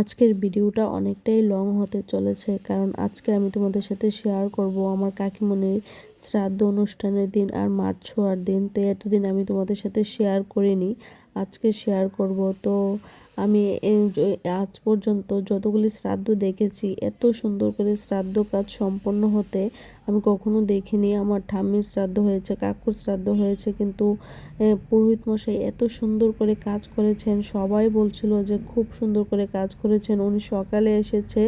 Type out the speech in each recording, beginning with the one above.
আজকের ভিডিওটা অনেকটাই লং হতে চলেছে, কারণ আজকে আমি তোমাদের সাথে শেয়ার করব আমার কাকিমণির শ্রাদ্ধ অনুষ্ঠানের দিন আর মাছ ছোঁয়ার দিন। তো এতদিন আমি তোমাদের সাথে শেয়ার করিনি, আজকে শেয়ার করব। তো আমি আজ পর্যন্ত যতগুলি শ্রাদ্ধ দেখেছি, এত সুন্দর করে শ্রাদ্ধ কাজ সম্পন্ন হতে আমি কখনো দেখিনি। আমার ঠাম্মির শ্রাদ্ধ হয়েছে, কাকুর শ্রাদ্ধ হয়েছে, কিন্তু পুরোহিত মশাই এত সুন্দর করে কাজ করেছেন। সবাই বলছিল যে খুব সুন্দর করে কাজ করেছেন। উনি সকালে এসেছে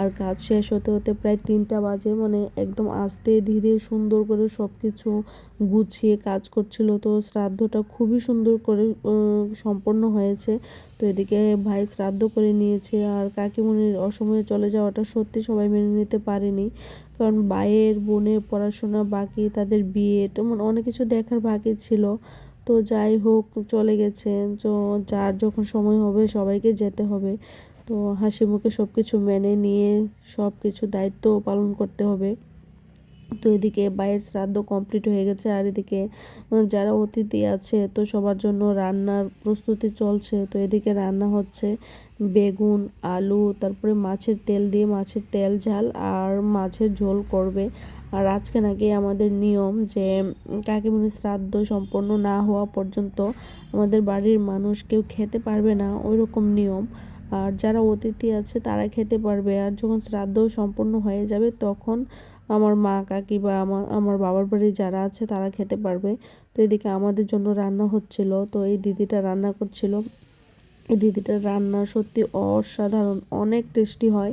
আর কাজ শেষ হতে হতে প্রায় তিনটা বাজে। মানে একদম আস্তে ধীরে সুন্দর করে সব কিছু গুছিয়ে কাজ করছিল। তো শ্রাদ্ধটা খুবই সুন্দর করে সম্পন্ন হয়েছে। তো এদিকে ভাই শ্রাদ্ধ করে নিয়েছে আর কাকিমণির অসময়ে চলে যাওয়াটা সত্যি সবাই মেনে নিতে পারেনি। কারণ ভাইয়ের বোনের পড়াশোনা বাকি, তাদের বিয়ে, তেমন অনেক কিছু দেখার বাকি ছিল। তো যাই হোক, চলে গেছে তো যার যখন সময় হবে, সবাইকে যেতে হবে। তো হাসি মুখে সব কিছু মেনে নিয়ে সব কিছু দায়িত্ব পালন করতে হবে। তো এদিকে বাইয়ের শ্রাদ্ধ কমপ্লিট হয়ে গেছে আর এদিকে যারা অতিথি আছে, তো সবার জন্য রান্নার প্রস্তুতি চলছে। তো এদিকে রান্না হচ্ছে বেগুন, আলু, তারপরে মাছের তেল দিয়ে মাছের তেল ঝাল আর মাছের ঝোল করবে। আর আজকে নাকি আমাদের নিয়ম যে কাকিমণি শ্রাদ্ধ সম্পন্ন না হওয়া পর্যন্ত আমাদের বাড়ির মানুষ কেউ খেতে পারবে না ওই রকম নিয়ম। আর যারা অতিথি আছে তারা খেতে পারবে। আর যখন শ্রাদ্ধ সম্পন্ন হয়ে যাবে তখন আমার মা, কাকি বা আমার আমার বাবার বাড়ি যারা আছে তারা খেতে পারবে। তো এদিকে আমাদের জন্য রান্না হচ্ছিল। তো এই দিদিটা রান্না করছিল। এই দিদিটার রান্না সত্যি অসাধারণ, অনেক টেস্টি হয়।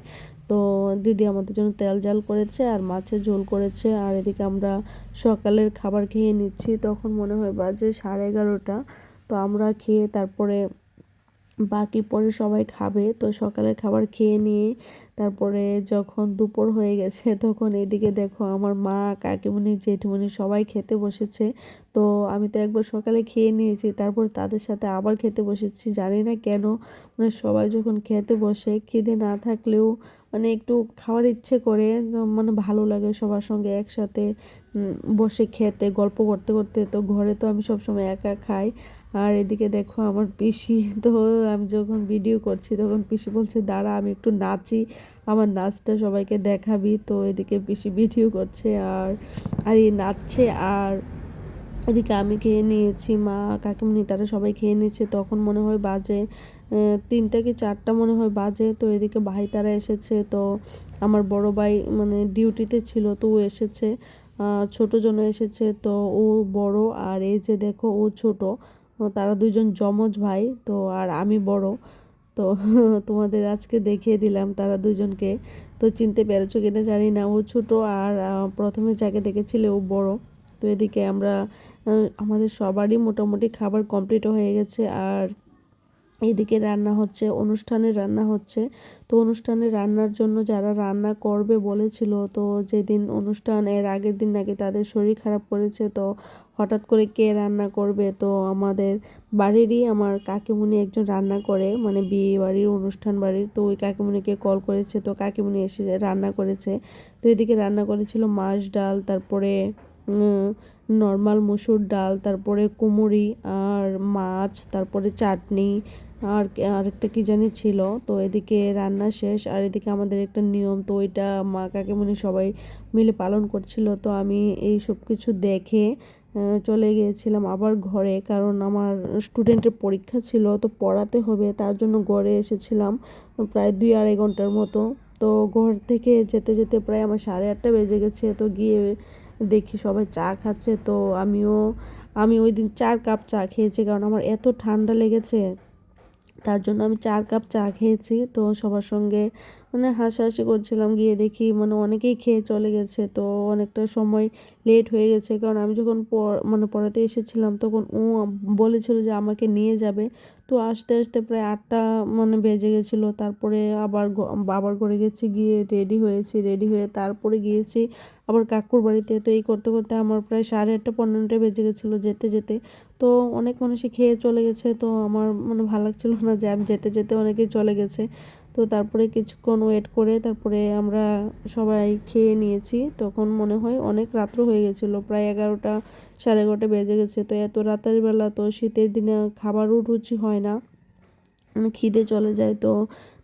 তো দিদি আমাদের জন্য তেল জাল করেছে আর মাছের ঝোল করেছে। আর এদিকে আমরা সকালের খাবার খেয়ে নিচ্ছি। তখন মনে হয় বাজে সাড়ে এগারোটা। তো আমরা খেয়ে তারপরে বাকি পরে সবাই খাবে। তো সকালের খাবার খেয়ে নিয়ে তারপরে যখন দুপুর হয়ে গেছে, তখন এদিকে দেখো আমার মা, কাকিমণি, জেঠিমণি সবাই খেতে বসেছে। তো আমি তো একবার সকালে খেয়ে নিয়েছি, তারপর তাদের সাথে আবার খেতে বসেছি, জানি না কেন। মানে সবাই যখন খেতে বসে, খিদে না থাকলেও মানে একটু খাওয়ার ইচ্ছে করে মানে ভালো লাগে সবার সঙ্গে একসাথে বসে খেতে, গল্প করতে করতে। তো ঘরে তো আমি সবসময় একা খাই। আর এদিকে দেখো আমার পিসি, তো আমি যখন ভিডিও করছি তখন পিসি বলছে, দাঁড়া, আমি একটু নাচি, আমার নাচটা সবাইকে দেখাবি। তো এদিকে পিসি ভিডিও করছে আর আর এই নাচছে আর এদিকে আমি খেয়ে নিয়েছি, মা কাকিমনি তারা সবাই খেয়ে নিয়েছে তখন মনে হয় বাজে তিনটা কি চারটা মনে হয় বাজে। তো এদিকে ভাই তারা এসেছে, তো আমার বড় ভাই মানে ডিউটিতে ছিল, তো ও এসেছে ছোটো জন এসেছে, তো ও বড় আর এই যে দেখো ও ছোট। তারা দুজন যমজ ভাই, তো আর আমি বড়। তো তোমাদের আজকে দেখিয়ে দিলাম তারা দুজনকে। তো চিনতে পেরেছ কিনা জানি না, ও ছোটো আর প্রথমে যাকে দেখেছিলে ও বড়। তো এদিকে আমরা আমাদের সবারই মোটামুটি খাবার কমপ্লিট হয়ে গেছে। আর এদিকে রান্না হচ্ছে, অনুষ্ঠানে রান্না হচ্ছে। তো অনুষ্ঠানে রান্নার জন্য যারা রান্না করবে বলেছিল, তো যেদিন অনুষ্ঠান, এর আগের দিন নাকি তাদের শরীর খারাপ করেছে, তো হঠাৎ করে কে রান্না করবে? তো আমাদের বাড়িরই আমার কাকিমুনি একজন রান্না করে মানে বিয়ে বাড়ির অনুষ্ঠান বাড়ির, তো ওই কাকিমুনিকে কল করেছে। তো কাকিমুনি এসে রান্না করেছে, তো এদিকে রান্না করেছিল মাছ ডাল, তারপরে নর্মাল মসুর ডাল, তারপরে কুমুরি আর মাছ, তারপরে চাটনি আর আরেকটা কি জানি ছিল, তো এদিকে রান্না শেষ, আর এদিকে আমাদের একটা নিয়ম, তো ওইটা মা কাকিমণি সবাই মিলে পালন করছিল, তো আমি এই সব কিছু দেখে চলে গিয়েছিলাম আবার ঘরে, কারণ আমার স্টুডেন্টের পরীক্ষা ছিল, তো পড়াতে হবে, তার জন্য ঘরে এসেছিলাম প্রায় দুই আড়াই ঘণ্টার মতো, তো ঘর থেকে যেতে যেতে প্রায় আমার সাড়ে আটটা বেজে গেছে, তো গিয়ে দেখি সবাই চা খাচ্ছে, তো আমিও, আমি ওই দিন চার কাপ চা খেয়েছি, কারণ আমার এত ঠান্ডা লেগেছে তার জন্য আমি চার কাপ চা খেয়েছি। তো সবার সঙ্গে মানে হাসাহাসি করছিলাম, গিয়ে দেখি মানে অনেকেই খেয়ে চলে গেছে, তো অনেকটা সময় লেট হয়ে গেছে। কারণ আমি যখন মানে পড়াতে এসেছিলাম, তখন ও বলেছিল যে আমাকে নিয়ে যাবে। তো আসতে আসতে প্রায় আটটা মানে বেজে গেছিল। তারপরে আবার বাবার ঘরে গেছি, গিয়ে রেডি হয়েছি রেডি হয়ে তারপরে গিয়েছি আবার কাকুর বাড়িতে। তো এই করতে করতে আমার প্রায় সাড়ে আটটা, পনেরোটা বেজে গেছিল যেতে যেতে। তো অনেক মানুষই খেয়ে চলে গেছে। তো আমার মানে ভালো লাগছিল না যে আমি যেতে যেতে অনেকেই চলে গেছে। তো তারপরে কিছুক্ষণ ওয়েট করে তারপরে আমরা সবাই খেয়ে নিয়েছি। তখন মনে হয় অনেক রাত্র হয়ে গেছিল, প্রায় এগারোটা, সাড়ে এগারোটা বেজে গেছে। তো এত রাতের বেলা তো শীতের দিনে খাবারও রুচি হয় না। খিদে চলে যায় তো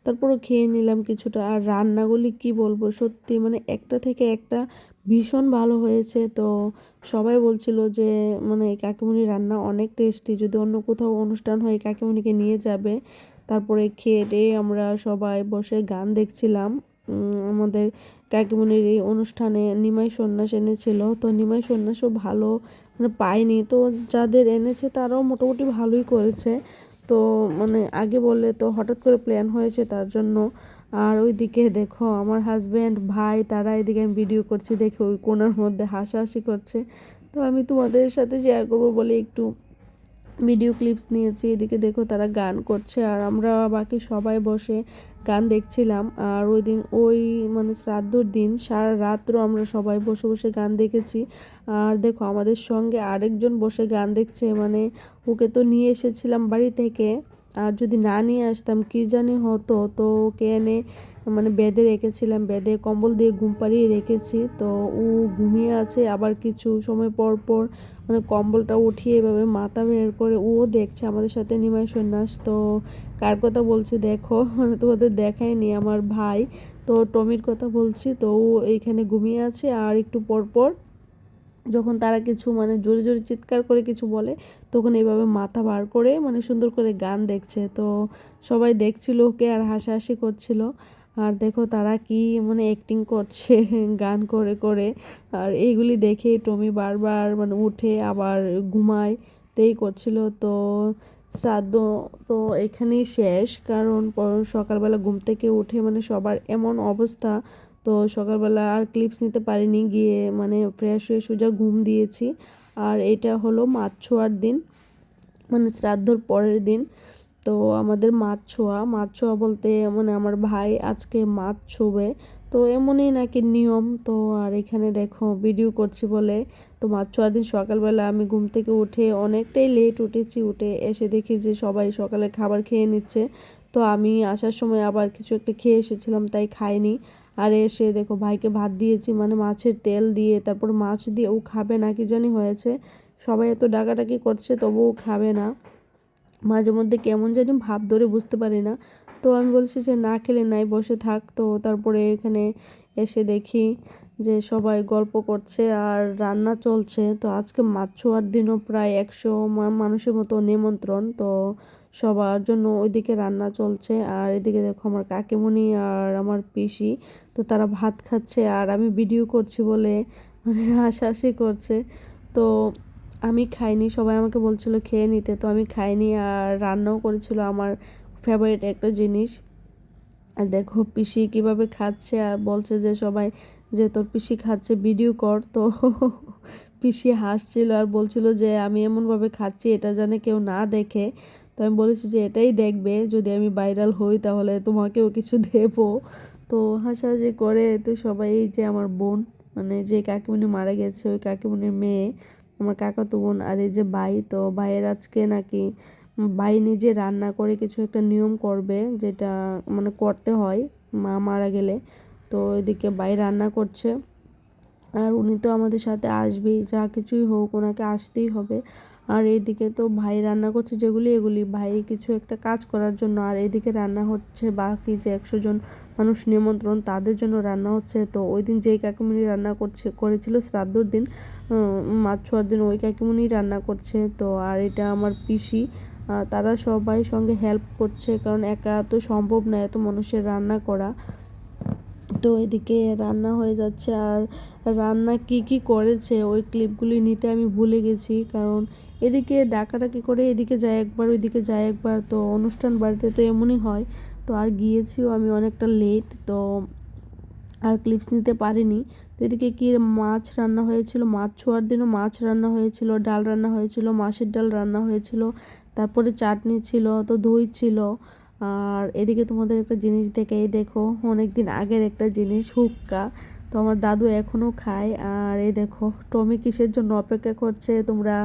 তারপরও খেয়ে নিলাম কিছুটা। আর রান্নাগুলি কি বলব, সত্যি মানে একটা থেকে একটা ভীষণ ভালো হয়েছে। তো সবাই বলছিল যে মানে কাকিমুনির রান্না অনেক টেস্টি যদি অন্য কোথাও অনুষ্ঠান হয় কাকিমুনিকে নিয়ে যাবে। তারপরে খেয়ে টেয়ে আমরা সবাই বসে গান দেখছিলাম। আমাদের কাকিমুনির এই অনুষ্ঠানে নিমাই সন্ন্যাস এনেছিল। তো নিমাই সন্ন্যাসও ভালো মানে পায়নি। তো যাদের এনেছে তারাও মোটামুটি ভালোই করেছে। তো মানে আগে বললে তো হঠাৎ করে প্ল্যান হয়েছে তার জন্য। আর ওইদিকে দেখো আমার হাজব্যান্ড ভাই তারা এদিকে আমি ভিডিও করছি দেখে ওই কোনার মধ্যে হাসাহাসি করছে। তো আমি তোমাদের সাথে শেয়ার করব বলে একটু ভিডিও ক্লিপস নিয়েছি, এদিকে দেখো তারা গান করছে আর আমরা বাকি সবাই বসে গান দেখছিলাম। আর ওই দিন, ওই মানে শ্রাদ্ধর দিন, সারা রাত্রও আমরা সবাই বসে বসে গান দেখেছি। আর দেখো আমাদের সঙ্গে আরেকজন বসে গান দেখছে মানে ওকে তো নিয়ে এসেছিলাম বাড়ি থেকে। আর যদি না নিয়ে আসতাম, কি জানি হতো? তো ওকে এনে মানে বেঁধে রেখেছিলাম, বেঁধে কম্বল দিয়ে ঘুম পাড়িয়ে রেখেছি। তো ও ঘুমিয়ে আছে। আবার কিছু সময় পর পর মানে কম্বলটা উঠিয়ে এভাবে মাথা বের করে ও দেখছে আমাদের সাথে নিমাই সন্ন্যাস। তো কার কথা বলছি দেখো? মানে তোমাদের দেখায়নি আমার ভাই। তো টমির কথা বলছি। তো ও এইখানে ঘুমিয়ে আছে। আর একটু পর পর যখন তারা কিছু মানে জোরে জোরে চিৎকার করে কিছু বলে, তখন এইভাবে মাথা বার করে মানে সুন্দর করে গান দেখছে। তো সবাই দেখছিল, ওকে আর হাসাহাসি করছিল। আর দেখো তারা কি মানে অ্যাক্টিং করছে, গান করে করে। আর এইগুলি দেখে টমি বারবার মানে উঠে আবার ঘুমায় তেই করছিল। তো শ্রাদ্ধ তো এখানেই শেষ, কারণ সকালবেলা ঘুম থেকে উঠে মানে সবার এমন অবস্থা তো সকালবেলা আর ক্লিপস নিতে পারিনি, গিয়ে মানে ফ্রেশ হয়ে সোজা ঘুম দিয়েছি। আর এটা হলো মাছ ছোঁয়ার দিন মানে শ্রাদ্ধর পরের দিন। তো আমাদের মাছ ছোঁয়া মাছ ছোঁয়া বলতে মানে আমার ভাই আজকে মাছ ছোবে। তো এমনই নাকি নিয়ম, তো আর এখানে দেখো ভিডিও করছি বলে। তো মাছ ছোঁয়ার দিন সকালবেলা আমি ঘুম থেকে উঠে অনেকটাই লেট উঠেছি, উঠে এসে দেখি যে সবাই সকালে খাবার খেয়ে নিচ্ছে। তো আমি আসার সময় আবার কিছু একটা খেয়ে এসেছিলাম, তাই খাইনি। আর এসে দেখো ভাইকে ভাত দিয়েছি মানে মাছের তেল দিয়ে, তারপর মাছ দিয়ে ও খাবে না, কি জানি হয়েছে। সবাই এত ডাকাডাকি করছে, তবুও খাবে না। মাঝে মধ্যে কেমন জানি ভাব ধরে বুঝতে পারি না। তো আমি বলছি যে, না খেলে নাই, বসে থাক। তো তারপরে এখানে এসে দেখি যে সবাই গল্প করছে আর রান্না চলছে। তো আজকে মাছ ছোঁয়ার দিনও প্রায় একশো মানুষের মতো নিমন্ত্রণ। তো সবার জন্য ওইদিকে রান্না চলছে। আর এদিকে দেখো আমার কাকিমণি আর আমার পিসি, তো তারা ভাত খাচ্ছে। আর আমি ভিডিও করছি বলে মানে হাসাহাসি করছে। তো আমি খাইনি, সবাই আমাকে বলছিল খেয়ে নিতে। তো আমি খাইনি আর রান্নাও করেছিল আমার ফেভারিট একটা জিনিস। আর দেখো পিসি কীভাবে খাচ্ছে আর বলছে যে সবাই যে তোর পিসি খাচ্ছে ভিডিও কর। তো পিসি হাসছিল আর বলছিল যে আমি এমনভাবে খাচ্ছি, এটা জানে কেউ না দেখে। তো আমি বলেছি যে এটাই দেখবে, যদি আমি ভাইরাল হই তাহলে তোমাকেও কিছু দেবো। তো হাসাহাসি করে, তো সবাই যে আমার বোন মানে যে কাকিমণি মারা গেছে, ওই কাকিমণির মেয়ে, আমার কাকাতো বোন আর এই যে ভাই, তো ভাইয়ের আজকে নাকি ভাই নিজে রান্না করে কিছু একটা নিয়ম করবে, যেটা মানে করতে হয়, মা মারা গেলে। তো এদিকে ভাই রান্না করছে। আর উনি তো আমাদের সাথে আসবেই, যা কিছুই হোক ওনাকে আসতেই হবে। আর এইদিকে তো ভাই রান্না করছে যেগুলি, এগুলি ভাই কিছু একটা কাজ করার জন্য। আর এদিকে রান্না হচ্ছে বাকি যে একশো জন মানুষ নিমন্ত্রণ, তাদের জন্য রান্না হচ্ছে। তো ওই দিন যেই কাকিমুনি রান্না করছে, করেছিল শ্রাদ্ধর দিন মাছ ছোয়ার দিন ওই কাকিমুনি রান্না করছে। তো আর এটা আমার পিসি তারা সবাই সঙ্গে হেল্প করছে, কারণ একা তো সম্ভব না এত মানুষের রান্না করা। তো এদিকে রান্না হয়ে যাচ্ছে আর রান্না কি কি করেছে ওই ক্লিপগুলি নিতে আমি ভুলে গেছি, কারণ এদিকে ডাকাডাকি করে এদিকে যায় একবার, ওইদিকে যায় একবার, তো অনুষ্ঠান বাড়িতে তো এমনই হয়। তো আর গিয়েছিও আমি অনেকটা লেট তো আর ক্লিপস নিতে পারিনি। তো এদিকে কি মাছ রান্না হয়েছিল, মাছ ছোঁয়ার দিনও মাছ রান্না হয়েছিল, ডাল রান্না হয়েছিল, মাছের ডাল রান্না হয়েছিল। তারপরে চাটনি ছিল, তো দই ছিল। আর এদিকে তোমাদের একটা জিনিস দেখে, এই দেখো অনেক দিন আগের একটা জিনিস, হুক্কা। তো আমার দাদু এখনও খায়। আর এই দেখো, টমি কিসের জন্য অপেক্ষা করছে তোমরা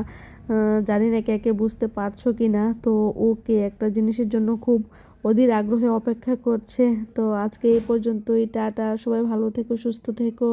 জানি না কে কে বুঝতে পারছ কি না। তো ওকে একটা জিনিসের জন্য খুব অধীর আগ্রহে অপেক্ষা করছে। তো আজকে এই পর্যন্তই, টাটা, সবাই ভালো থেকো, সুস্থ থেকো।